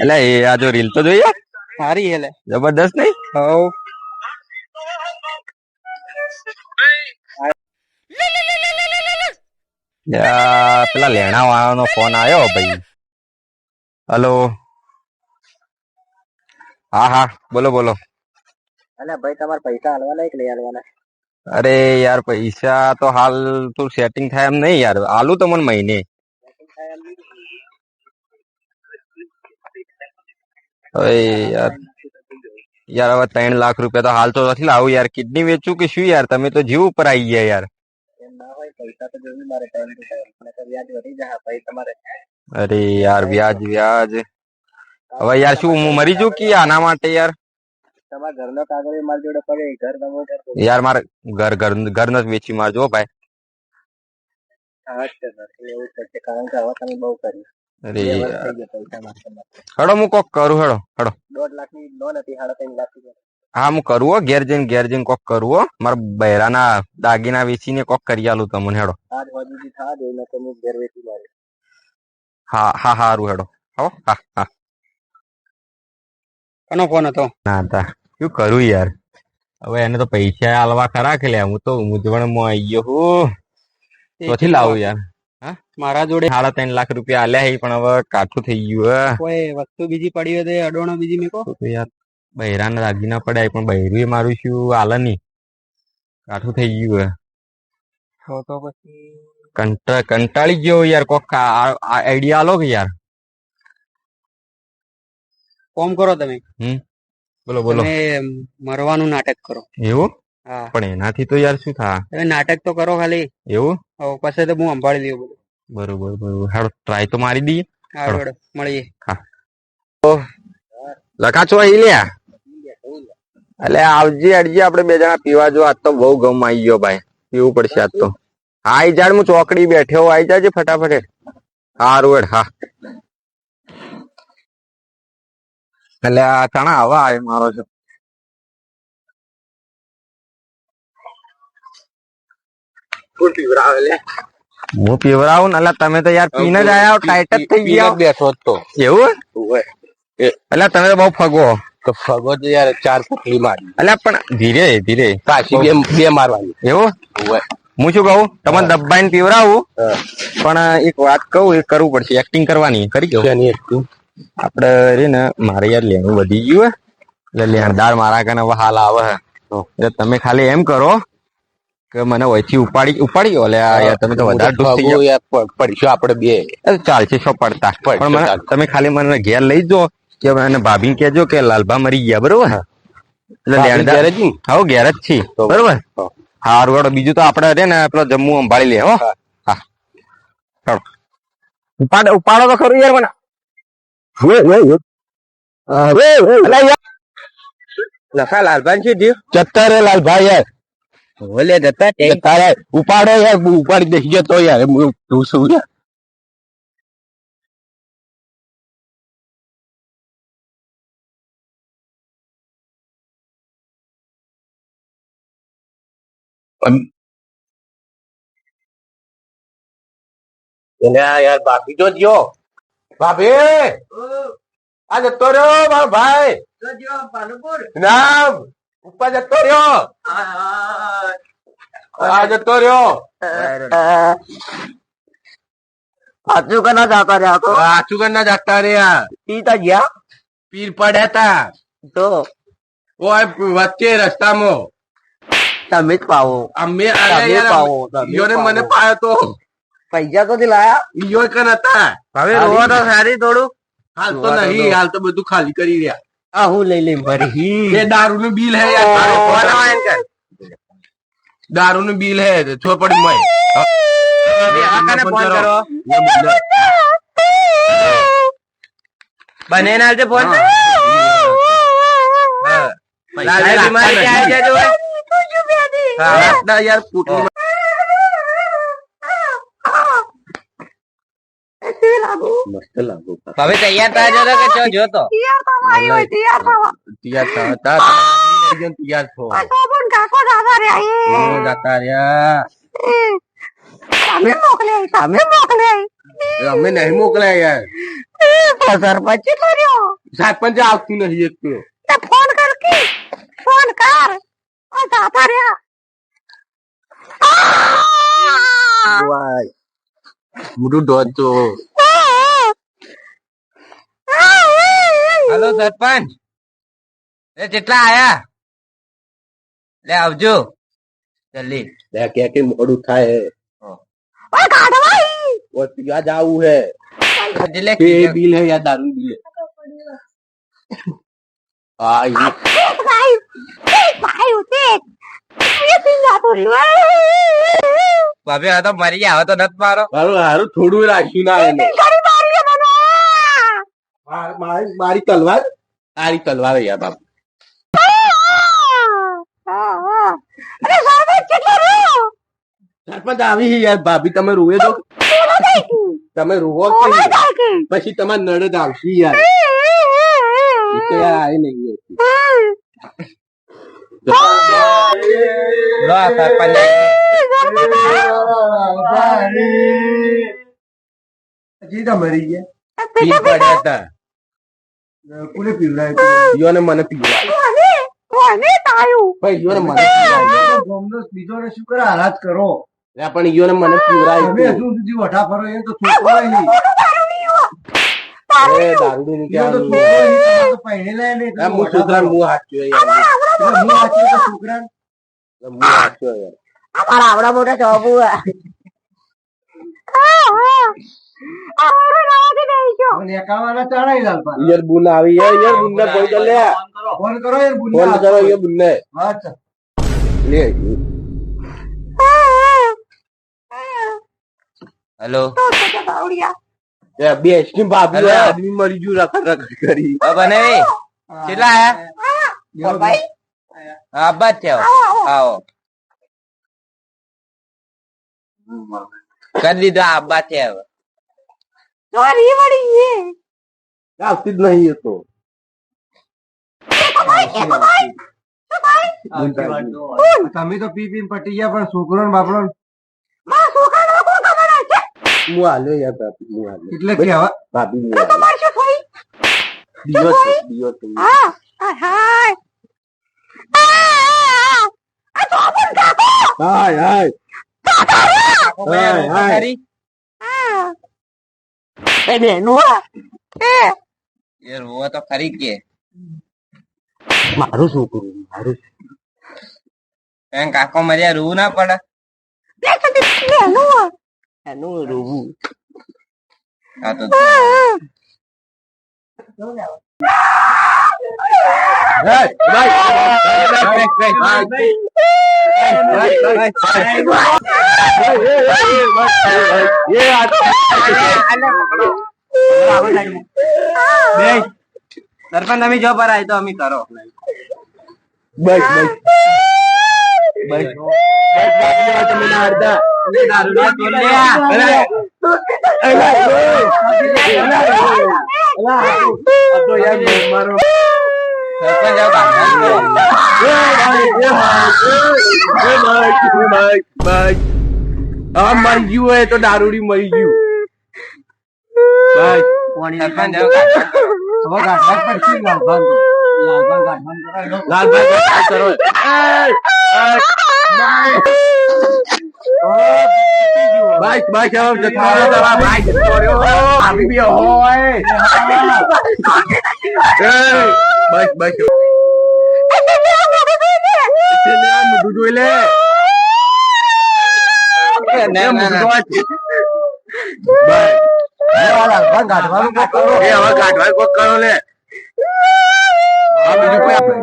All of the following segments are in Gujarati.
એટલે એ આ જો રીલ તો જોઈએ સારી હેલે જબરદસ્ત નહીં? હવ. પેલા લેણા વાળાનો ફોન આવ્યો ભાઈ. હલો. હા હા બોલો બોલો. અલ્યા ભાઈ તમારે પૈસા હાલવાના કે લઈ હાલવાના. અરે યાર પૈસા તો હાલ તું સેટિંગ થાય એમ નહીં યાર. આલુ તો મને મહિને. હવે યાર યાર હવે ત્રણ લાખ રૂપિયા તો હાલ તો નથી લાવું યાર કિડની વેચું કે શું યાર તમે તો જીવ ઉપર આવી ગયા યાર એમ ના હોય પૈસા તો જોઈએ મારે ટાઈમ ટુ ટાઈમ નકર વ્યાજ વધી જાય ભાઈ તમારે અરે યાર વ્યાજ વ્યાજ હવે યાર શું હું મરી જઉં કે આના માટે યાર તમારા ઘરનો કાગળ મારી જોડે પડે ઘર નવો ઘર તો યાર મારે ઘર ઘર ઘર જ વેચી મારજો હો ભાઈ હા જ છે સર એવું જ છે કારણ કે હવે તમે બહુ કર્યું અરે. હડો હું કોક કરું હડો હડો. દોઢ લાખની લોન હતી સાડા ત્રણ લાખ હા હું કરું હો ઘેર જઈને ઘેર જઈને કોક કરું હો. મારા બૈરાના દાગીના વેચીને કોક કરી આલું તમને હેડો. આજ હજુ થા દે ને તમે ઘેર વેચી મારે. હા હા હારું હેડો. હો હા હા. કોનો ફોન હતો? ના તા. શું કરું યાર? હવે એને તો પૈસા આલવા ખરા કે લે હું તો મૂંઝવણમાં આવી ગયો હું. પછી લાવું યાર. મારા જોડે સાડા ત્રણ લાખ રૂપિયા આલ્યા હે પણ હવે કાઠું થઈ ગયું હે. કોઈ વસ્તુ બીજી પડી હોય તો અડોણો બીજી મેકો. તો યાર રાજી ના પડાય પણ બૈરું એ મારું શું આલે નહીં. કાઠું થઈ ગયું હે. તો તો પછી કંટા કંટાળી ગયો યાર કોક આઈડિયા આલો કે યાર? કોમ કરો તમે. બોલો બોલો. મરવાનું નાટક કરો. એવું? પણ એનાથી તો યાર શું થા? નાટક તો કરો ખાલી. એવું? પછી તો હું સંભાળી લઉં બધું. બરોબર બરોબર. હાડો ટ્રાય તો મારી દઈએ. હા જોડે મળીએ. લખાચો અહીં લ્યા. એટલે આવજી અડજી આપણે બે જણા પીવા જો. આજ તો બહુ ગમ આવી ગયો ભાઈ. પીવું પડશે આજ તો. હા આઈ જાડ હું ચોકડી બેઠ્યો આઈ જાજે ફટાફટ. સારું હેડ હા. એટલે આ તણા આવા આવે મારો છો. હું પીવડાવું ને એટલે તમે તો યાર પીને જ આયા ટાઈટ જ થઈ ગયા બેઠો તો. એવું એટલે તમે તો બહુ ફગો તો ફગો તો યાર ચાર પકડી મારી. એટલે પણ ધીરે ધીરે. પાછી બે બે મારવાની. એવું હું? શું કહું? તમને દબાઈને પીવડાવું. પણ એક વાત કહું એ કરવું પડશે. એક્ટિંગ કરવાની. કરી ગયો. આપડે રે ને મારે યાર લેણું વધી ગયું હે. એટલે લેણદાર મારા કને હાલ આવે એટલે તમે ખાલી એમ કરો કે મને ઓયથી ઉપાડી ઉપાડી ગયો. લે આ યાર તમે તો વધારે ડૂસ થઈ ફગો યાર આપણે બે. ચાલશે છો પડતા. પણ મને તમે ખાલી મને ઘેર લઈ જો કે મને ભાભી કેજો કે લાલભા મરી ગયા બરોબર? એટલે? હા ઘેર જ છી બરોબર? હા. હારું હેડો બીજું તો આપડે રે ને પેલો જમ્મુ સંભાળી લે હો. હા. હા. ઉપાડો ઉપાડો તો ખરું યાર મને. લખા લાલભાઈ છે દીવ જતા લાલભાઈ યાર. ઓલે જતા તારે ઉપાડો યાર ઉપાડી દઈ ગયો તો યાર હું તું શું યાર? એને યાર ભાભી તો ગયો. ભાભી! આ જતો રહ્યો મારો ભાઈ. નામ. ઉપર જતો રહ્યો. આ જતો રહ્યો. સાચું કના જાતા રહ્યા તો આચું કરના જાતા રહ્યા. પીતા ગયા. પીર પડ્યા તા તો? ઓય વચ્ચે રસ્તામાં. તમે જ પાવો. અમે તમે પાવો, તમે મને પાયો તો. પૈસા તો લાયા? ઈયો કન હતા. હવે રોવા તો સારી થોડું. હાલ તો નહીં હાલ તો બધું ખાલી કરી રહ્યા. આ હું લઈ લઈ ભરી એ દારૂ નું બિલ હે યાર તારો ફોન આવે ને કર. દારૂ નું બિલ હે ચોપડી મય. આકાને ફોન કરો. બને ના જે ફોન. લાલ બીમારી યાર મસ્ત લાગુ હવે તૈયાર થાય જો તો કે જો જોતો તૈયાર થા તા તૈયાર થો. હું જતા રે તમે મોકલ્યા તમે મોકલ્યા અમે નહીં મોકલે યાર. સરપંચ કેટલો રહ્યો? સરપંચ આવતું નથી એક તો. ફોન કર કે. ફોન કર. આ જાતા રહ્યા. વાય. મોટું ડોચો હાલો સરપંચ. એ કેટલા આયા? લે આવજો. જલ્દી. લે કે કે મોડું થાય? ઓ ગાડવાઈ ઓ પિયા જાવું હે. એટલે કે બિલ હે યા દારૂ બિલ આઈ ભાઈ ભાઈ તો નથી મારો. હારું થોડું રાખ્યું ના માર- તલવાર? તારી તલવાર યાર બાપુ. સરપંચ કેટલો રહ્યો સરપંચ આવી યાર ભાભી તમે રોવે તો. તમે રોવો પછી તમારે નડદ આવશે યાર. તો યાર આવી નહીં હજી તો મરી ગયા. પડ્યા હતા. કોને પીવડાય ઈયોને મને પીવડાય. કોને? તાયું? ભાઈ ઈયોને મને પીવડાય. ગોમનો બીજોને શું કરે? હાલાત કરો. લે પણ ઈયોને મને પીવડાય. તમે હજુ સુધી વઠા ફરો એ તો છોકરો એ દારૂડી ની તો હું છોકરા હું હાચ્યો યાર હું વાંચ્યું તો છોકરાને હું હાચ્યો યાર. અમારા આવડા મોટા જોબુ લાલપા. યાર બુન આવી યાર યાર બુનને કોઈ તો લે. ફોન કરો. યાર બુનને ફોન કરો આપો. યાર બુનને અચ્છા. લે. હલો. એ આદમી મરી ગયું કરી. બને કેટલા આયા? હા બસ આવો. કરી દીધો આબા છે હવે આવતી જ નહીં એ તો આવતી વાત તો હોય. તમે તો પી પીને પટી ગયા પણ છોકરો ને બાપડો ને હું હાલ્યો યાર ભાભી હું હાલ્યો એટલે કેવા ભાભી હું હાલ્યો દિયો છે દિયો છે હાય હાય હાય હાય ખરી એ રોવો તો ખરી કે. મારું છોકરું મારું એમ કાકો મર્યા રૂવું ના પડે. એનું રૂવું. આ તો Hey, bye. Bye, bye, bye, bye. સરપંચ તમે જો પર તો અમે કરો બસ બસ બસ તમે અડધા સરપંચ આવો કાકા આ મરી ગયું હોય તો દારૂડી મરી ગયું બસ સરપંચ આવો કાકા હવે ગાંઠવા જ પડશે ને લાલભાન તો. લાલભાન ગાંઠવાનું કરાવી દો. લાલભાઈ કાકા કરો બાઈક બાઈક આવો જતો રહ્યો તારા બાઈક જતો રહ્યો આવી બી હોય એ, બસ બસ છેલ્લે આ મીઠું જોઈ લે ના, ના, ના. બસ. હવે આ લાલભાન ગાંઠવાનું કોક કરો. એ હવે કાઢવા કોક કરો લે આ બીજું કોઈ આપણે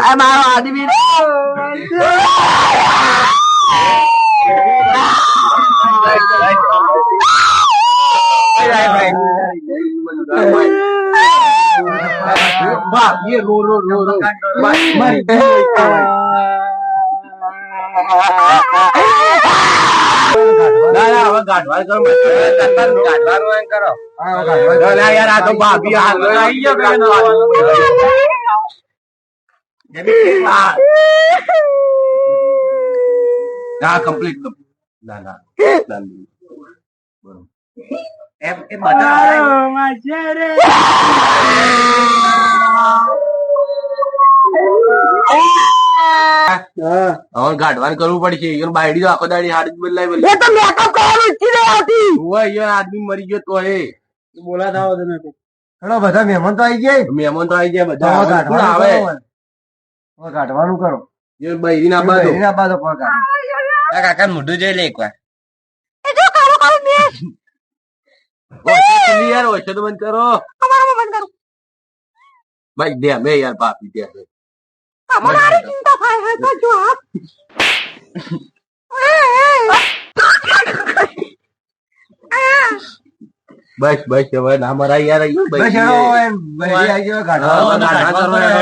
આ મારો આદમી બા એ રો રો રો રો ના ના હવે એમ એમ એ બધા હવે ગાઢવાન કરવું પડશે. ઈયો બાયડી તો આખો દાડી હાડી જ બદલાય બદલાય. એ તો મેકઅપ કરવાનું ઈચ્છી નહીં આવતી. ઉવ્વ, ઈયો આદમી મરી ગયો તો એ બોલાતા થાવ તમે હેડો બધા મહેમાન તો આવી ગયા મહેમાન તો આવી ગયા બધા. હવે કોણ આવે? કરો હવે. ગાઢવાનું કરો. ઈયો બાયડી ના બાજુ ના બાદો પણ કાઢો. કાકા મોઢું જોઈ લે એકવાર. ઓછો ખુલ્લી યાર ઓછો તો બંધ કરો. ભાઈ દે મે યાર બાપી દે અમે. બસ બસ હવે ના મરાય યાર બસ હેડો આવી ગયો હા,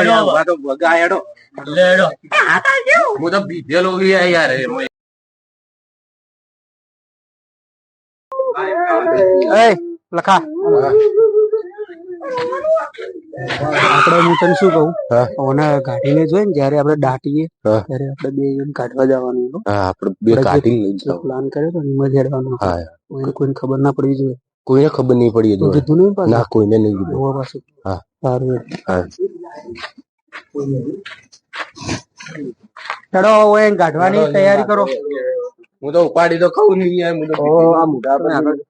યાર. ઊભા તો ભગા હેડો. લેડો હું તો બીજેલો યાર. એ લખા આપણે હું તને શું કહું. ઓને કાઢીને જોઈ ને જયારે આપણે દાટીએ. ત્યારે આપણે બે જણ કાઢવા જવાનું. હા આપણે બે એટલે કાઢી પ્લાન કર્યો ને એમાં જડવાનું. હા કોઈને કોઈને ખબર ના પડવી જોઈએ. કોઈને ખબર નહીં પડી જોઈએ કીધું નહીં? ના કોઈને નહીં કીધું. હોવા પાસે હા. સારું હા. ચડો હવે કાઢવાની તૈયારી કરો. હું તો ઉપાડી તો ખાઉં નહીં યાર હું તો આ મોઢા આપણે આગળ.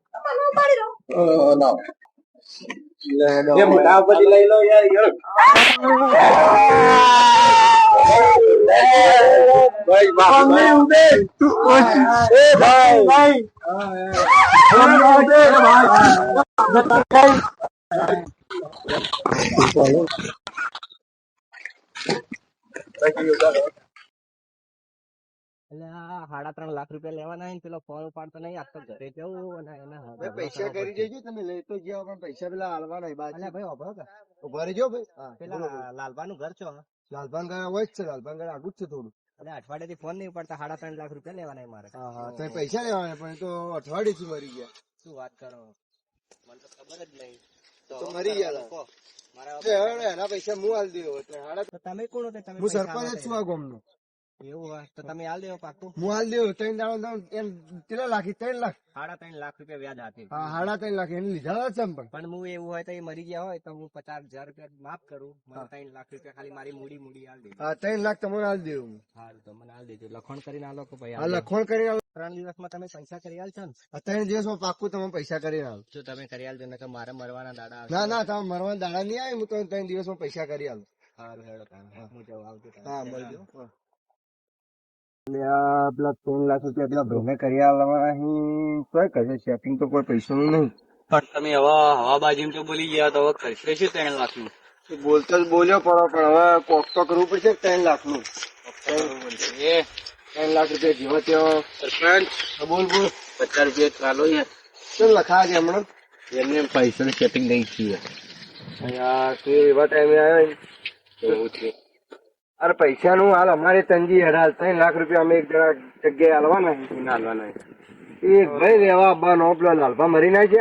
અ, લાવો. એ મોઢા ઉપરથી લઈ લો યાર યાર ભાઈ ભાઈ એ ભાઈ ભાઈ એટલે આ સાડા ત્રણ લાખ રૂપિયા લેવાના હોય ને પેલો ફોન ઉપાડતો નહીં આ તો ઘરે જવું અને એને પૈસા કરી દેજો તમે લઈ તો ગયા પણ પૈસા પેલા હાલવાના બાજુ. ભાઈ ઊભો કર. ઊભા રહેજો ભાઈ. પેલા લાલબાનું ઘર છો લાલભાન ગયા હોય જ છે લાલબાન ગયા આગું જ છે થોડું. એટલે અઠવાડિયાથી ફોન નહીં ઉપાડતા સાડા ત્રણ લાખ રૂપિયા લેવાના મારે. હા પૈસા લેવાના પણ તો અઠવાડિયે થી મરી ગયા. શું વાત કરો? મને તો ખબર જ નહીં. તો મરી ગયા. મારા એના પૈસા હું હાલ તમે કોણ તમે હું સરપંચ છું આ ગામનો. એવું હોય તો તમે હાલ દેવો પાકું હું હાલ દેવો ત્રણ દાડો દાડો એમ કેટલા લાખી? ત્રણ લાખ? સાડા ત્રણ લાખ રૂપિયા વ્યાજ આપી. હા હાડા ત્રણ લાખ. એને લીધા છે પણ. પણ હું એવું હોય તો એ મરી ગયા હોય તો હું પચાસ હજાર રૂપિયા માફ કરું. મને ત્રણ લાખ રૂપિયા ખાલી મારી મૂડી મૂડી હાલ દેજો. હા ત્રણ લાખ તમને હાલ દેવું સારું તો મને હાલ દેજો. લખણ કરીને આલો કે ભાઈ લખણ હાલ કરીને ત્રણ દિવસમાં તમે પૈસા કરી આલશો ને? ત્રણ દિવસમાં પાકું તમે પૈસા કરી આલો. જો તમે કરી આલજો ને મારે મરવાના દાડા ના ના તમે મરવાના દાડા નહીં આવે હું તો ત્રણ દિવસમાં પૈસા કરી આલું. હા હેડો હું. આવજો હા મળજો પેલા ત્રણ લાખ રૂપિયા પેલા ભાઈને કરી આલવાના કોઈ કરે સેટિંગ તો કોઈ પૈસાનું નહીં પણ તમે હવે હવાબાજી તો બોલી ગયા તો હવે ખર્ચે છે ત્રણ લાખનું બોલતો જ બોલ્યો પણ હવે કોક તો કરવું પડશે ત્રણ લાખનું ત્રણ લાખ રૂપિયા જેવો તેવો સરપંચ. બોલ બોલ. પચાસ રૂપિયા ચાલો કેમ લખા છે હમણાં. એમને પૈસા સેટિંગ નહીં થયું યાર તું એવા ટાઈમે આવ્યો એવું છે. અરે પૈસા નું હાલ અમારે તંજી હડાલ ત્રણ લાખ રૂપિયા અમે એક જણા જગ્યાએ હાલવાના હાલવાના એ ભાઈ રેવા આવવાનો પેલો લાલભા મરી ના છે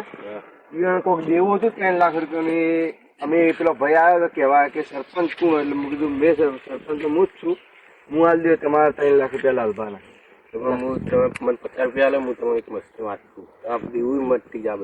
ઈ કોક દેવું હતું ત્રણ લાખ રૂપિયાની અમે પેલો ભાઈ આવ્યો તો કેવાય કે સરપંચ કોણ એટલે મેં કીધું, મેં સરપંચ હું જ છું. હું હાલ દે તમારા ત્રણ લાખ રૂપિયા લાલભાના. હું તમે, મને પચાસ રૂપિયા લે હું તમને એક મસ્ત વાત કહું આ બધું. એવું મટતી જા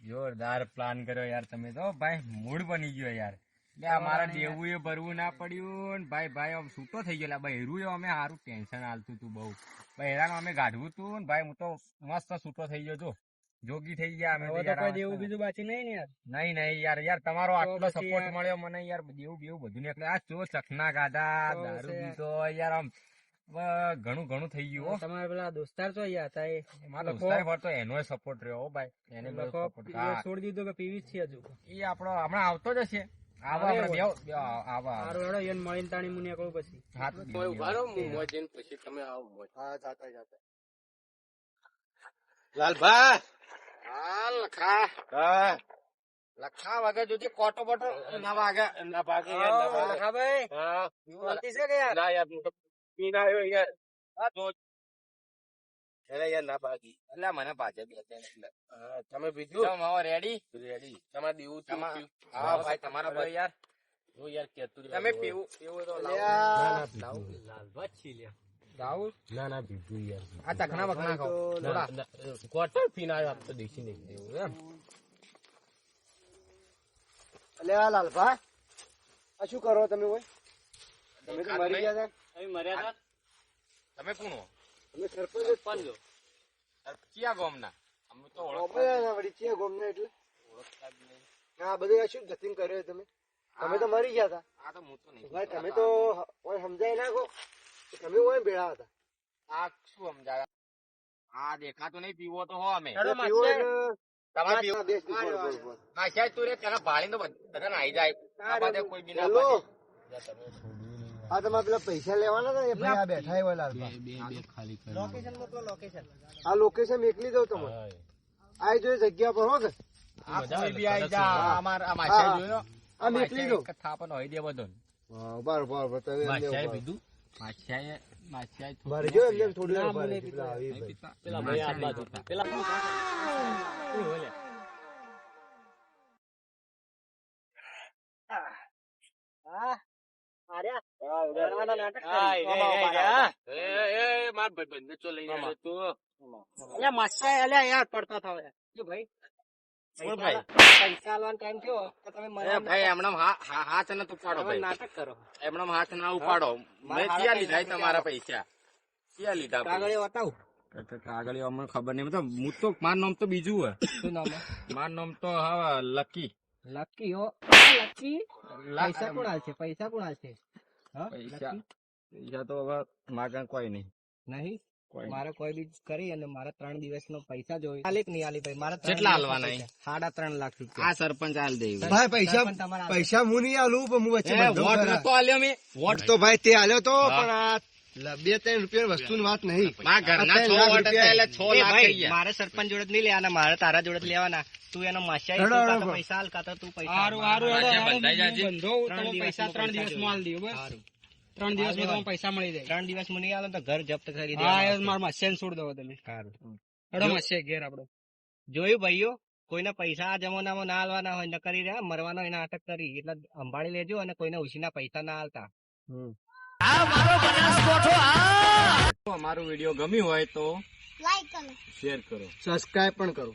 જોરદાર પ્લાન કર્યો યાર તમે તો. ભાઈ, મૂડ બની ગયો યાર. એટલે મારા દેવું એ ભરવું ના પડ્યું ને ભાઈ ભાઈ, આમ છૂટો થઈ ગયો. ભાઈ હેરું અમે સારું ટેન્શન હાલતું તું બહુ. ભાઈ હેરાન અમે ગાઢવું તું ભાઈ, હું તો મસ્ત છૂટો થઈ ગયો, જો. જોગી થઈ ગયા અમે તો યાર કોઈ દેવું બીજું બાકી નહીં ને યાર. નહીં નહીં યાર યાર તમારો આટલો સપોર્ટ મળ્યો મને યાર દેવું બેવું બધું એટલે આ ચો ચખના ગાધા દારૂ છે. પીધો યાર આમ ઘણું ઘણું થઈ ગયું હો. તમારા પેલા દોસ્તાર તો યાર હતા એ. મારો દોસ્તાર પર તો એનો સપોર્ટ રહ્યો હો ભાઈ. એને બધો સપોર્ટ છોડી દીધો કે પીવી છે હજુ. એ આપણો હમણાં આવતો જ હશે. આવા આપણે. બે- આવા. સારું હેડો યન મળીને તાણી મું કહું પછી. હાથ ઊભા રહો હું મોજ જઈને પછી તમે આવો હા જાતા જાતા. લાલભા હા લખા વાગે જોજે કોટો બોટો ના વાગે ના ભાગે લખા ભાઈ હા ગલતી છે કે યાર ના યાર હું આવ્યો યાર હા તો અરે યાર ના ભાગી એટલે મને એટલે તમે બીજું રેડી રેડી તમારે દેવું હા ભાઈ તમારા ભાઈ યાર હું યાર કેતું તમે પીવું પીવું તો અલ્યા, લાવું ના ના પીવું યાર આ ચખના બખના ખાઓ ના, ના, ક્વાર્ટર પીને આવ્યો આપ તો દેખી નહીં એવું એમ. અલ્યા લાલભા આ શું કરો તમે ઓય તમે તો મરી ગયા હતા. તમે કોણ હો? તમે સરપંચ જ છો. અરે ક્યાં અમે તો ઓળખ ગોમે ના વળી છે ગોમને એટલે. આ બધું શું જતીન કર્યો તમે? તમે તો મરી ગયા હતા. આ તો હું તો નહીં તમે તો ઓય સમજાય નાખો કે તમે ઓય ભેળા હતા. આ શું સમજાય આ દેખાતો નહીં પીવો તો હો અમે. એટલે પીવો એટલે તમારે પીવું. આ દેશ બોલ, બોલ, બોલ. સાહેબ તું રે તેના ભાળી તો બધા નાઈ જાય. આ બાજુ કોઈ બી ના આ તમારે પેલા પૈસા લેવાના ને ભાઈ? આ બેઠા હોય લાલભા. બે બે ખાલી કરી. લોકેશન મોકલો લોકેશન આ લોકેશન મેકલી દઉં તમે આ જો એ જગ્યા પર હો કે? હોય બરાબર બરાબર તમે એમને માછાએ ઊભા. પીધું. માછાઈ માછાઈ મારે જો એમને એમ થોડી વાર પેલા આવી પેલા ભાઈ આ બાજુ પેલા હા, ચો તું. પડતા થાવ યાર. ભાઈ? બોલ ભાઈ. પૈસા આલવાનો ટાઈમ થયો તો તમે મને ભાઈ એમણામ હા હા- હાથ ન ઉપાડો ભાઈ. નાટક કરો. એમણામ હાથ ના ઉપાડો. મેં ક્યાં લીધા તમારા પૈસા? ક્યાં લીધા કાગળે બતાવું. કાગળ અમને ખબર નહીં. મતલબ હું તો માર નામ તો બીજું હે શું નામ માર નામ તો હા લકી. લકી હો. લકી? પૈસા કોણ છે પૈસા કોણ છે હા પૈસા પૈસા તો હવે માગા કોઈ નહીં. નહીં? મારે કોઈ બી કરી અને મારા ત્રણ દિવસ નો પૈસા જોઈએ. આલી નહીં આલી ભાઈ? મારા કેટલા હાલવાના સાડા ત્રણ લાખ રૂપિયા. આ સરપંચ હાલ દે ભાઈ પૈસા. પૈસા હું નહીં આલું પણ હું વચ્ચે વોટ નતો આલ્યો મેં. વોટ તો ભાઈ તે આલ્યો તો પણ આ બે ત્રણ રૂપિયા વસ્તુની વાત નહીં. મારા સરપંચ જોડે જ નહીં લેવાના મારે તારા જોડે જ લેવાના. તું એનો માસ્યા. પૈસા હાલ કાં તો તું પૈસા હાલ. પૈસા ત્રણ દિવસ દિવસમાં આલી દઉં. ત્રણ. તમને પૈસા મળી જાય. ત્રણ દિવસ મને નહીં આલો તો ઘર જપ્ત કરી હા દેવાનું છોડ દો તમે. સારું. જો- ઘેર આપડો જોયું ભાઈઓ કોઈના પૈસા આ જમાનામાં ના હાલવાના હોય ન કરી રહ્યા મરવાનો એના આટક કરી. એટલે સંભાળી લેજો અને કોઈને ઉછીના પૈસા ના હાલતા અમારો વીડિયો ગમ્યું હોય તો લાઈક કરો. શેર કરો. સબસ્ક્રાઇબ પણ કરો.